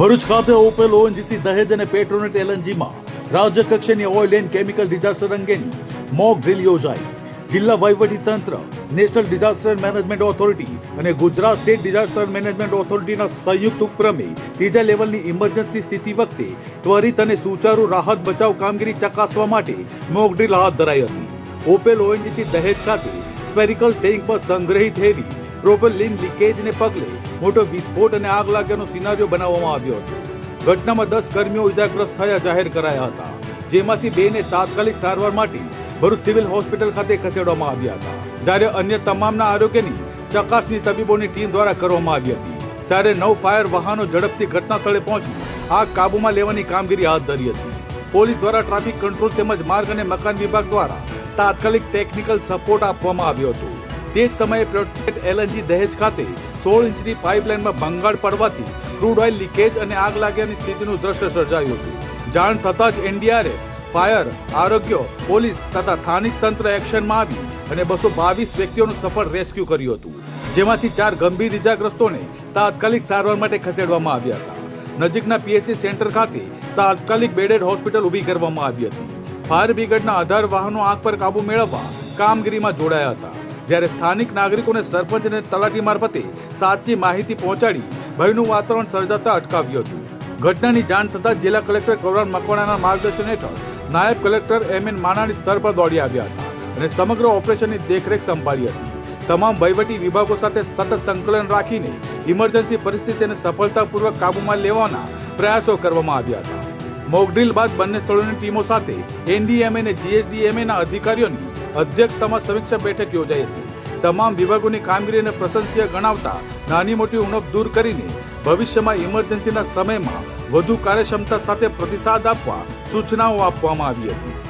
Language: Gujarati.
ભરૂચ ખાતે ઓપેલ ઓએનજીસી દહેજ અને પેટ્રોનેટ એલએનજીમાં રાજ્ય કક્ષાની ઓઇલ એન્ડ કેમિકલ ડિઝાસ્ટર અંગેની મોક ડ્રીલ યોજાઈ. જિલ્લા વહીવટી તંત્ર, નેશનલ ડિઝાસ્ટર મેનેજમેન્ટ ઓથોરિટી અને ગુજરાત સ્ટેટ ડિઝાસ્ટર મેનેજમેન્ટ ઓથોરિટીના સંયુક્ત ઉપક્રમે ત્રીજા લેવલની ઇમરજન્સી સ્થિતિ વખતે ત્વરિત અને સુચારુ રાહત બચાવ કામગીરી ચકાસવા માટે મોક ડ્રીલ હાથ ધરાઈ હતી. ઓપેલ ઓએનજીસી દહેજ ખાતે સ્પેરિકલ ટેન્ક પર સંગ્રહિત હેવી પ્રોપેલિન લીકેજને પગલે મોટો વિસ્ફોટ અને આગ લાગ્યાનો સિનારીઓ બનાવવામાં આવ્યો હતો. ઘટનામાં દસ કર્મીઓ ઇજાગ્રસ્ત થયા જાહેર કરાયા હતા, જેમાંથી બેને તાત્કાલિક સારવાર માટે ભરૂચ સિવિલ હોસ્પિટલ ખાતે ખસેડવામાં આવ્યા હતા. જ્યારે અન્ય તમામના આરોગ્યની ચકાસણી તબીબોની ટીમ દ્વારા કરવામાં આવી હતી. ત્યારે નવ ફાયર વાહનો ઝડપથી ઘટના સ્થળે પહોંચી આગ કાબૂમાં લેવાની કામગીરી હાથ ધરી હતી. પોલીસ દ્વારા ટ્રાફિક કંટ્રોલ તેમજ માર્ગ અને મકાન વિભાગ દ્વારા તાત્કાલિક ટેકનિકલ સપોર્ટ આપવામાં આવ્યો હતો. તે જ સમયે પ્રોટેક્ટ એલએનજી દહેજ ખાતે સોળ ઇંચની પાઇપલાઇનમાં ભંગાણ પડવાથી ક્રૂડ ઓઇલ લીકેજ અને આગ લાગ્યાની સ્થિતિનું દ્રશ્ય સર્જાયું હતું. જાણ થતાં જ એનડીઆરએફ, ફાયર, આરોગ્ય, પોલીસ તથા સ્થાનિક તંત્ર એક્શનમાં આવી અને બસો બાવીસ વ્યક્તિઓનું સફળ રેસ્ક્યુ કર્યું હતું. જેમાંથી ચાર ગંભીર ઇજાગ્રસ્તોને તાત્કાલિક સારવાર માટે ખસેડવામાં આવ્યા હતા. નજીકના પીએચસી સેન્ટર ખાતે તાત્કાલિક બેડેડ હોસ્પિટલ ઊભી કરવામાં આવી હતી. ફાયર બ્રિગેડના આધાર વાહનો આગ પર કાબુ મેળવવા કામગીરીમાં જોડાયા હતા. જ્યારે સ્થાનિક નાગરિકોને સરપંચ અને તલાટી મારફતે સાચી માહિતી પહોંચાડી ભયનું વાતાવરણ સર્જાતા અટકાવ્યું હતું. ઘટનાની જાણ થતાં જિલ્લા કલેક્ટર કૌરાન મકવાણાના માર્ગદર્શન હેઠળ નાયબ કલેક્ટર એમ એન માનાણી સ્થળ પર દોડી આવ્યા હતા અને સમગ્ર ઓપરેશનની દેખરેખ સંભાળી હતી. તમામ વહીવટી વિભાગો સાથે સતત સંકલન રાખીને ઇમરજન્સી પરિસ્થિતિને સફળતાપૂર્વક કાબૂમાં લેવાના પ્રયાસો કરવામાં આવ્યા હતા. મોકડ્રીલ બાદ બંને સ્થળોની ટીમો સાથે એનડીએમએ અને જીએસડીએમએ ના અધિકારીઓની અધ્યક્ષતામાં સમીક્ષા બેઠક યોજાઈ હતી. તમામ વિભાગોની કામગીરીને પ્રશંસીય ગણાવતા નાની મોટી ઉણપ દૂર કરીને ભવિષ્યમાં ઇમરજન્સીના સમયમાં વધુ કાર્યક્ષમતા સાથે પ્રતિસાદ આપવા સૂચનાઓ આપવામાં આવી હતી.